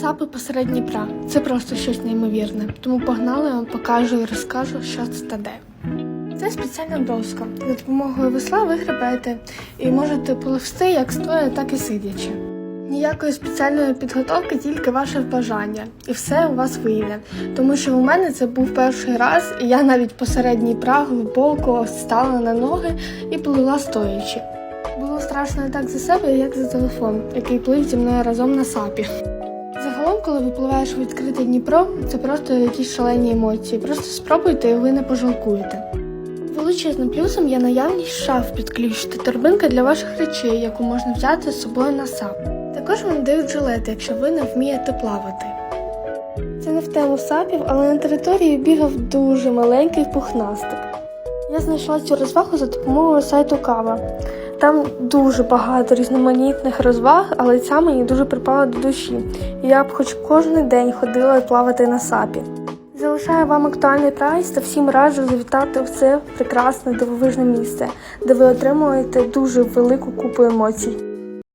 Сапи посеред Дніпра це просто щось неймовірне. Тому погнали, я вам покажу і розкажу, що це та де. Це спеціальна доска. За допомогою весла ви гребете і можете пливсти як стоя, так і сидячи. Ніякої спеціальної підготовки, тільки ваше бажання, і все у вас вийде. Тому що у мене це був перший раз, і я навіть посеред Дніпра глибоко стала на ноги і плила стоячи. Було страшно так за себе, як за телефон, який плив зі мною разом на сапі. Коли випливаєш у відкрите Дніпро, це просто якісь шалені емоції. Просто спробуйте і ви не пожалкуєте. Величезним плюсом є наявність шаф під ключ та торбинка для ваших речей, яку можна взяти з собою на сап. Також вам дають жилети, якщо ви не вмієте плавати. Це не в тему сапів, але на території бігав дуже маленький пухнастик. Я знайшла цю розвагу за допомогою сайту Кава. Там дуже багато різноманітних розваг, але ця мені дуже припала до душі. Я б хоч кожен день ходила плавати на сапі. Залишаю вам актуальний прайс та всім раджу завітати в це прекрасне дивовижне місце, де ви отримуєте дуже велику купу емоцій.